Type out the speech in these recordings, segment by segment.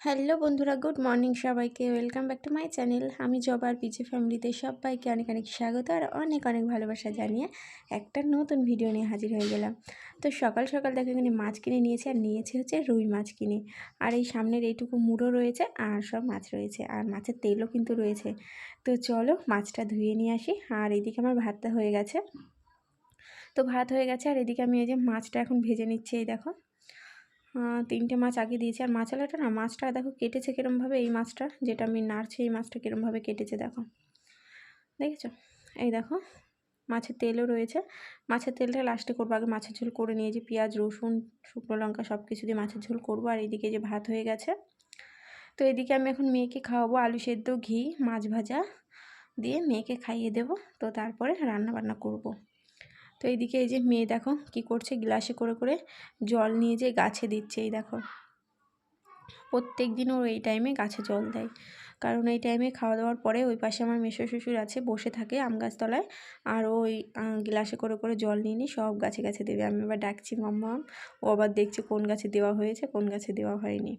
Hello বন্ধুরা, good morning সবাইকে। Welcome back to my channel. আমি জবার পিজে ফ্যামিলিতে সবাইকে অনেক অনেক স্বাগত আর অনেক অনেক ভালোবাসা জানিয়ে একটা নতুন ভিডিও নিয়ে হাজির হয়ে গেলাম। তো সকাল সকাল দেখো এখানে মাছ কিনে নিয়েছে আর নিয়েছে হচ্ছে রুই মাছ কিনে। আর এই সামনের এইটুকু মুড়ো রয়েছে আর সব মাছ রয়েছে আর মাছের তেলও কিন্তু রয়েছে। তো চলো মাছটা ধুয়ে নিয়ে আসি আর এদিকে আমার ভাতটা হয়ে গেছে। তো ভাত হয়ে গেছে আর এদিকে আমি এই যে মাছটা এখন ভেজে নিচ্ছি, এই দেখো। তিনটে মাছ আগে দিয়েছি। আর মাছালাটা না, মাছটা দেখো কেটেছে কীরমভাবে এই মাছটা, যেটা আমি নাড়ছি এই মাছটা কীরমভাবে কেটেছে দেখো। দেখেছ? এই দেখো, মাছের তেলও রয়েছে। মাছের তেলটা লাস্টে করব, আগে মাছের ঝোল করে নিয়েছি পেঁয়াজ, রসুন, শুকনো লঙ্কা সব কিছু দিয়ে মাছের ঝোল করব। আর এইদিকে যে ভাত হয়ে গেছে। তো এদিকে আমি এখন মেয়েকে খাওয়াবো আলু সেদ্ধ, ঘি, মাছ ভাজা দিয়ে মেয়েকে খাইয়ে দেবো। তো তারপরে রান্না বান্না করব। তো এইদিকে এই যে মেয়ে দেখো কি করছে, গ্লাসে করে করে জল নিয়ে যে গাছে দিচ্ছে, এই দেখো। প্রত্যেক দিন ও এই টাইমে গাছে জল দেয়। কারণ এই টাইমে খাওয়া দাওয়ার পরে ওই পাশে আমার মেশো শ্বশুর আছে, বসে থাকে আম গাছতলায়। আর ওই গ্লাসে করে করে জল নিয়ে নিয়ে সব গাছে গাছে দেবে। আমি আবার ডাকছি, মাম্মা, ও আবার দেখছি কোন গাছে দেওয়া হয়েছে, কোন গাছে দেওয়া হয়নি।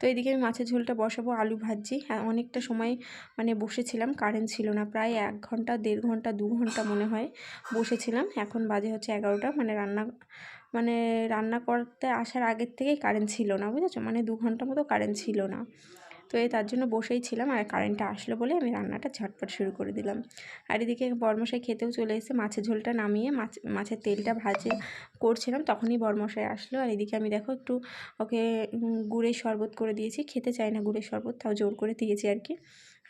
তো এদিকে আমি মাছের ঝোলটা বসাবো, আলু ভাজছি। অনেকটা সময় মানে বসেছিলাম কারেন্ট ছিল না। প্রায় এক ঘণ্টা, দেড় ঘণ্টা, দু ঘণ্টা মনে হয় বসেছিলাম। এখন বাজে হচ্ছে এগারোটা। মানে রান্না মানে রান্না করতে আসার আগের থেকেই কারেন্ট ছিল না, বুঝেছ? মানে দু ঘণ্টা মতো কারেন্ট ছিল না। তো এই তার জন্য বসেই ছিলাম আর কারেন্টটা আসলো বলে আমি রান্নাটা ঝটপট শুরু করে দিলাম। আর এদিকে বরমশাই খেতেও চলে এসে মাছের ঝোলটা নামিয়ে মাছ, মাছের তেলটা ভাজে করছিলাম, তখনই বরমশাই আসলো। আর এদিকে আমি দেখো একটু ওকে গুড়ের শরবত করে দিয়েছি, খেতে চাই না গুড়ের শরবত, তাও জোর করে দিয়েছি আর কি।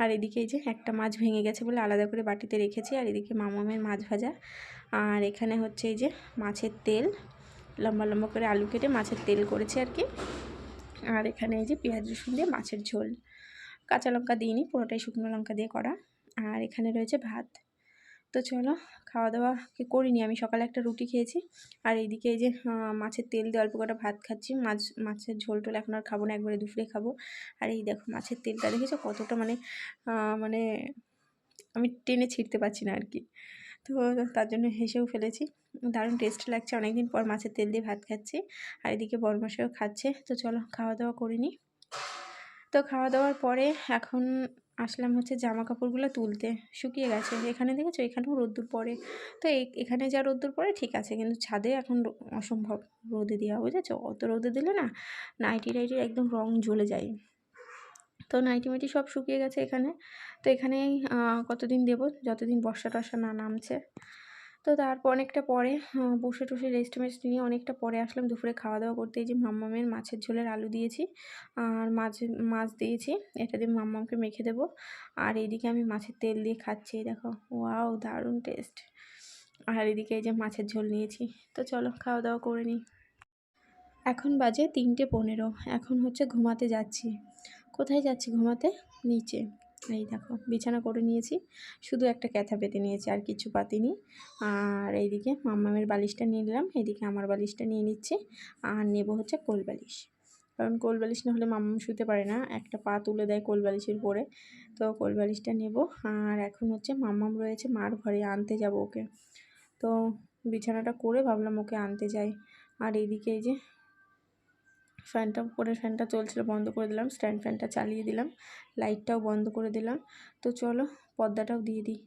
আর এদিকে এই যে একটা মাছ ভেঙে গেছে বলে আলাদা করে বাটিতে রেখেছি, আর এদিকে মামামের মাছ ভাজা। আর এখানে হচ্ছে এই যে মাছের তেল, লম্বা লম্বা করে আলু কেটে মাছের তেল করেছি আর কি। আর এখানে এই যে পেঁয়াজ রসুন দিয়ে মাছের ঝোল। কাঁচা লঙ্কা দিইনি, পুরোটাই শুকনো লঙ্কা দিয়ে করা। আর এখানে রয়েছে ভাত। তো চলো, খাওয়া দাওয়া কি করিনি আমি, সকালে একটা রুটি খেয়েছি। আর এইদিকে এই যে মাছের তেল দিয়ে অল্প কটা ভাত খাচ্ছি। মাছ, মাছের ঝোল টোল এখন আর খাব না, একবারে দুপুরে খাব। আর এই দেখো মাছের তেলটা, দেখেছ কতটা মানে মানে আমি টেনে ছিঁড়তে পারছি না আর কি। তো তার জন্য হেসেও ফেলেছি। দারুণ টেস্ট লাগছে। অনেকদিন পর মাছের তেল দিয়ে ভাত খাচ্ছি আর এদিকে বরমাসেও খাচ্ছে। তো চলো খাওয়া দাওয়া করে নিই তো খাওয়া দাওয়ার পরে এখন আসলাম হচ্ছে জামা কাপড়গুলো তুলতে। শুকিয়ে গেছে। এখানে দেখেছ? এখানেও রোদ্দুর পড়ে। তো এখানে যা রোদ্দুর পড়ে ঠিক আছে। কিন্তু ছাদে এখন অসম্ভব রোদে দেওয়া। বুঝেছ? অত রোদে দিলে না নাইটি টাইটির একদম রং জ্বলে যায়। তো নাইটি মাইটি সব শুকিয়ে গেছে এখানে। তো এখানেই কতদিন দেবো? যতদিন বর্ষা টর্ষা না নামছে। তো তারপর অনেকটা পরে বসে টসে রেস্ট মেস্ট নিয়ে অনেকটা পরে আসলাম দুপুরে খাওয়া দাওয়া করতে। যে মাম্মামের মাছের ঝোলের আলু দিয়েছি, আর মাছ মাছ দিয়েছি। এটা দিয়ে মাম্মামকে মেখে দেবো। আর এইদিকে আমি মাছের তেল দিয়ে খাচ্ছি দেখো। ওয়াও, দারুণ টেস্ট আর এদিকে এই যে মাছের ঝোল নিয়েছি। তো চলো, খাওয়া দাওয়া করে নিই। এখন বাজে তিনটে পনেরো। এখন হচ্ছে ঘুমাতে যাচ্ছি। কোথায় যাচ্ছি ঘুমাতে? নিচে। এই দেখো, বিছানা করে নিয়েছি। শুধু একটা ক্যাথা পেতে নিয়েছি, আর কিছু পাতিনি। আর এইদিকে মাম্মামের বালিশটা নিয়ে নিলাম। এইদিকে আমার বালিশটা নিয়ে নিচ্ছি। আর নেব হচ্ছে কোল বালিশ। কারণ কোল বালিশ না হলে মাম্মাম শুতে পারে না। একটা পা তুলে দেয় কোল বালিশের পরে তো কোল বালিশটা নেব। আর এখন হচ্ছে মাম্মাম রয়েছে মার ঘরে, আনতে যাব ওকে। তো বিছানাটা করে ভাবলাম ওকে আনতে যাই। আর এইদিকে এই যে ফ্যানটা পরে ফ্যানটা চলছিল, বন্ধ করে দিলাম, স্ট্যান্ড ফ্যানটা চালিয়ে দিলাম, লাইটটাও বন্ধ করে দিলাম। তো চলো পর্দাটাও দিয়ে দিই।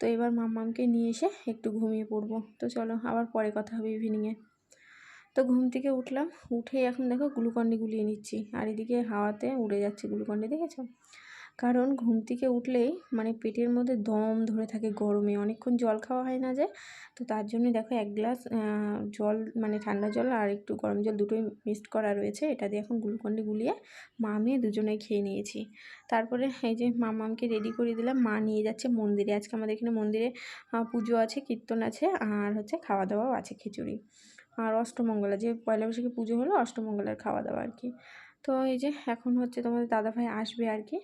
তো এবার মাম্মামকে নিয়ে এসে একটু ঘুমিয়ে পড়ব। তো চলো আবার পরে কথা হবে ইভিনিংয়ে তো ঘুম থেকে উঠলাম উঠে এখন দেখো গ্লুকন্ডি গুলিয়ে নিচ্ছি। আর এদিকে হাওয়াতে উড়ে যাচ্ছে গ্লুকন্ডি, দেখেছ? কারণ ঘুম থেকে উঠলেই মানে পেটের মধ্যে দম ধরে থাকে গরমে। অনেকক্ষণ জল খাওয়া হয় না যে, তো তার জন্য দেখো এক গ্লাস জল মানে ঠান্ডা জল আর একটু গরম জল দুটোই মিক্সড করা রয়েছে। এটা দিয়ে এখন গ্লুকন্ডি গুলিয়ে মা, মেয়ে দুজনেই খেয়ে নিয়েছি। তারপরে এই যে মা মামকে রেডি করে দিলাম। মা নিয়ে যাচ্ছে মন্দিরে। আজকে আমাদের এখানে মন্দিরে পুজো আছে, কীর্তন আছে আর হচ্ছে খাওয়া দাওয়াও আছে খিচুড়ি। আর অষ্টমঙ্গলা, যে পয়লা বৈশাখে পুজো হলো, অষ্টমঙ্গলার খাওয়া দাওয়া আর কি। তো এই যে এখন হচ্ছে তোমাদের দাদাভাই আসবে আর কি।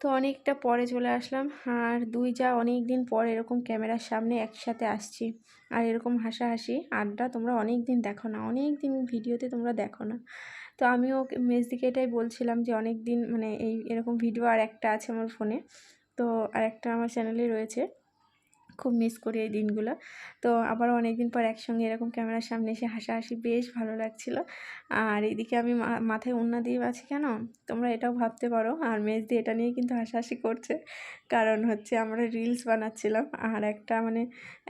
তো অনেকটা পরে চলে আসলাম। আর দুই যা অনেক দিন পর এরকম ক্যামেরার সামনে একসাথে আসছি। আর এরকম হাসাহাসি, আড্ডা তোমরা অনেক দিন দেখো না অনেক দিন ভিডিওতে তোমরা দেখো না। তো আমিও মেজদিকে এটাই বলছিলাম যে অনেক দিন মানে এই এরকম ভিডিও আর একটা আছে আমার ফোনে। তো আর একটা আমার চ্যানেলে রয়েছে। খুব মিস করি এই দিনগুলো। তো আবারও অনেকদিন পর একসঙ্গে এরকম ক্যামেরার সামনে এসে হাসাহাসি বেশ ভালো লাগছিল। আর এদিকে আমি মাথায় উন্না দিয়ে আছি কেন? তোমরা এটাও ভাবতে পারো। আর মেজ দিয়ে এটা নিয়ে কিন্তু হাসাহাসি করছে। কারণ হচ্ছে আমরা রিলস বানাচ্ছিলাম। আর একটা মানে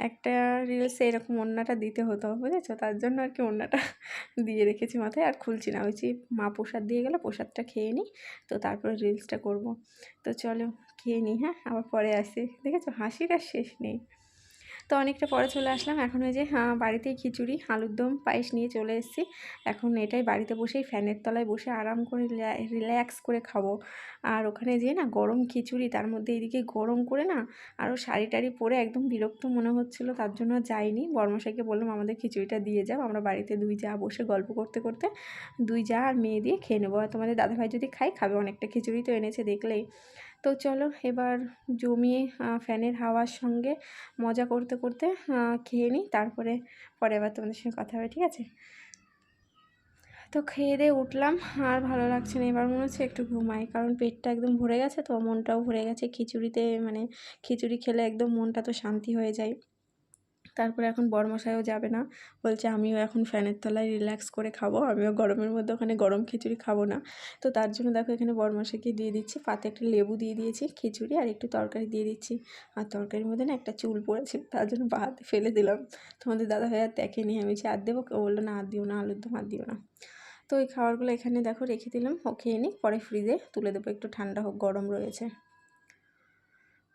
একটা রিলসে এরকম ওড়নাটা দিতে হতো, বুঝেছ? তার জন্য আর কি ওড়নাটা দিয়ে রেখেছি মাথায়। আর খুলছি না। হয়েছি মা প্রসাদ দিয়ে গেলে, প্রসাদটা খেয়ে নিই। তো তারপরে রিলসটা করব। তো চলো খেয়ে নিই হ্যাঁ? আবার পরে আসি। দেখেছ? হাসির আর শেষ নেই। তো অনেকটা পরে চলে আসলাম। এখন ওই যে হ্যাঁ, বাড়িতেই খিচুড়ি আলুর দম পায়েস নিয়ে চলে এসেছি। এখন এটাই বাড়িতে বসেই ফ্যানের তলায় বসে আরাম করে রিল্যাক্স করে খাব। আর ওখানে যেয়ে না গরম খিচুড়ি তার মধ্যে এদিকে গরম করে না আরও শাড়ি টাড়ি পরে একদম বিরক্ত মনে হচ্ছিল তার জন্য যাইনি। বর্মশাইকে বললাম আমাদের খিচুড়িটা দিয়ে যাও আমরা বাড়িতে দুই যা বসে গল্প করতে করতে দুই যা আর মেয়ে দিয়ে খেয়ে নেব। আর তোমাদের দাদাভাই যদি খাই খাবে। অনেকটা খিচুড়ি তো এনেছে দেখলেই। তো চলো এবার জমিয়ে ফ্যানের হাওয়ার সঙ্গে মজা করতে করতে খেয়ে নিই। তারপরে, পরে আবার তোমাদের সঙ্গে কথা হবে, ঠিক আছে? তো খেয়ে দিয়ে উঠলাম। আর ভালো লাগছে না। এবার মনে হচ্ছে একটু ঘুমাই। কারণ পেটটা একদম ভরে গেছে, তো মনটাও ভরে গেছে। খিচুড়িতে মানে খিচুড়ি খেলে একদম মনটা তো শান্তি হয়ে যায়। তারপরে এখন বরমশাইও যাবে না। বলছে, আমিও এখন ফ্যানের তলায় রিল্যাক্স করে খাব। আমিও গরমের মধ্যে ওখানে গরম খিচুড়ি খাব না। তো তার জন্য দেখো, এখানে বরমশাইকে দিয়ে দিচ্ছি। পাতে একটা লেবু দিয়ে দিয়েছি, খিচুড়ি, আর একটু তরকারি দিয়ে দিচ্ছি। আর তরকারির মধ্যে না একটা চুল পড়েছে তার জন্য বাহাতে ফেলে দিলাম। তোমাদের দাদা ভাই আর দেখেনি, আমি যে আর দেবো, ও বলল, না, আর দিও না, আলুর দম আর দিও না। তো ওই খাবারগুলো এখানে দেখো, রেখে দিলাম। ও খেয়ে নিই পরে ফ্রিজে তুলে দেবো, একটু ঠান্ডা হোক, গরম রয়েছে।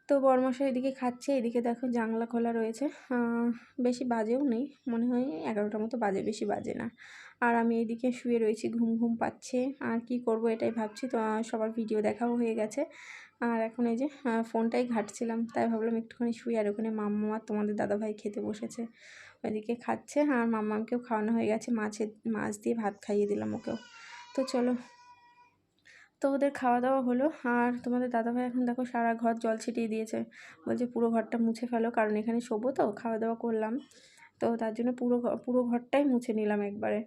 তো বরমশাই এদিকে খাচ্ছে, এদিকে দেখো জানলা খোলা রয়েছে। বেশি বাজেও নেই, মনে হয় এগারোটার মতো বাজে, বেশি বাজে না। আর আমি এদিকে শুয়ে রয়েছি, ঘুম ঘুম পাচ্ছে। আর কি করব এটাই ভাবছি, তো সবার ভিডিও দেখাও হয়ে গেছে। আর এখন এই যে ফোনটাই ঘাটছিলাম, তাই ভাবলাম একটুখানি শুয়ে আর ওখানে মাম্মা তোমাদের দাদাভাই খেতে বসেছে। ওইদিকে খাচ্ছে, আর মাম্মামকেও খাওয়ানো হয়ে গেছে, মাছের, মাছ দিয়ে ভাত খাইয়ে দিলাম ওকেও। তো চলো তো ওদের খাওয়া দাওয়া হলো। আর তোমাদের দাদাভাই এখন দেখো সারা ঘর জল ছিটিয়ে দিয়েছে। বলছে পুরো ঘরটা মুছে ফেলো, কারণ এখানে শোবো তো খাওয়া দাওয়া করলাম। তো তার জন্য পুরো পুরো ঘরটাই মুছে নিলাম একবারে।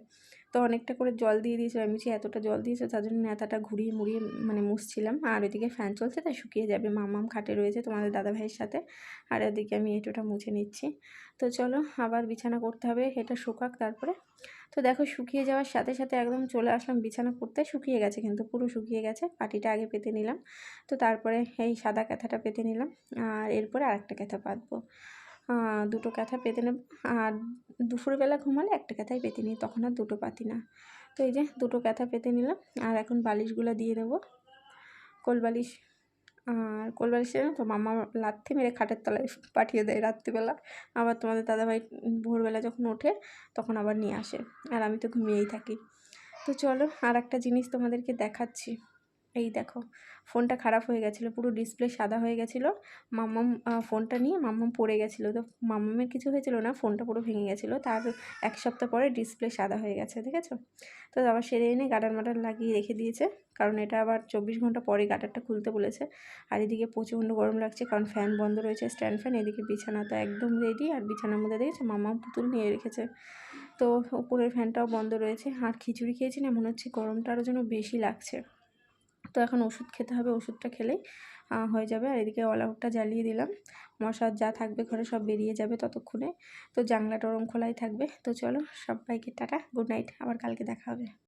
তো অনেকটা করে জল দিয়ে দিয়েছিলাম। আমি এতটা জল দিয়েছে তার জন্য নেতাটা ঘুরিয়ে মুড়িয়ে মানে মুছছিলাম। আর ওইদিকে ফ্যান চলছে তাই শুকিয়ে যাবে। মামাম খাটে রয়েছে তোমাদের দাদা ভাইয়ের সাথে। আর ওদিকে আমি এটোটা মুছে নিচ্ছি। তো চলো আবার বিছানা করতে হবে। এটা শুকাক তারপরে। তো দেখো শুকিয়ে যাওয়ার সাথে সাথে একদম চলে আসলাম বিছানা করতে। শুকিয়ে গেছে কিন্তু, পুরো শুকিয়ে গেছে। পাটিটা আগে পেতে নিলাম। তো তারপরে এই সাদা ক্যাথাটা পেতে নিলাম। আর এরপরে আরেকটা ক্যাথা পাতবো দুটো ক্যাথা পেতে নেব। আর দুপুরবেলা ঘুমালে একটা ক্যাথাই পেতে নিই, তখন আর দুটো পাতি না। তো এই যে দুটো ক্যাথা পেতে নিলাম, আর এখন বালিশগুলো দিয়ে দেবো। কোল বালিশ আর কোল বালিশে তো, মামা লাথি মেরে খাটের তলায় পাঠিয়ে দেয় রাত্রিবেলা। আবার তোমাদের দাদাভাই ভোরবেলা যখন ওঠে, তখন আবার নিয়ে আসে। আর আমি তো ঘুমিয়েই থাকি। তো চলো আর একটা জিনিস তোমাদেরকে দেখাচ্ছি। এই দেখো, ফোনটা খারাপ হয়ে গেছিল, পুরো ডিসপ্লে সাদা হয়ে গেছিল। মাম্মাম ফোনটা নিয়ে মাম্মাম পড়ে গেছিল। তো মাম্মামের কিছু হয়েছিল না, ফোনটা পুরো ভেঙে গেছিল। তার এক সপ্তাহ পরে ডিসপ্লে সাদা হয়ে গেছে দেখেছ তো আবার সেরে এনে গাটার মাটার লাগিয়ে রেখে দিয়েছে, কারণ এটা আবার চব্বিশ ঘণ্টা পরে গাটারটা খুলতে বলেছে। আর এদিকে প্রচণ্ড গরম লাগছে, কারণ ফ্যান বন্ধ রয়েছে স্ট্যান্ড ফ্যান এদিকে বিছানা তো একদম রেডি আর বিছানার মধ্যে দেখেছে মাম্মাম পুতুল নিয়ে রেখেছে। তো উপরের ফ্যানটাও বন্ধ রয়েছে, আর খিচুড়ি খেয়েছি না, মনে হচ্ছে গরমটা আরও যেন বেশি লাগছে। তো এখন ওষুধ খেতে হবে, ওষুধটা খেলেই হয়ে যাবে। আর এদিকে অলাউটটা জ্বালিয়ে দিলাম। মশার যা থাকবে ঘরে সব বেরিয়ে যাবে ততক্ষণে। তো জানলাটা ওরম খোলাই থাকবে। তো চলো সবাইকে টাটা গুড নাইট আবার কালকে দেখা হবে।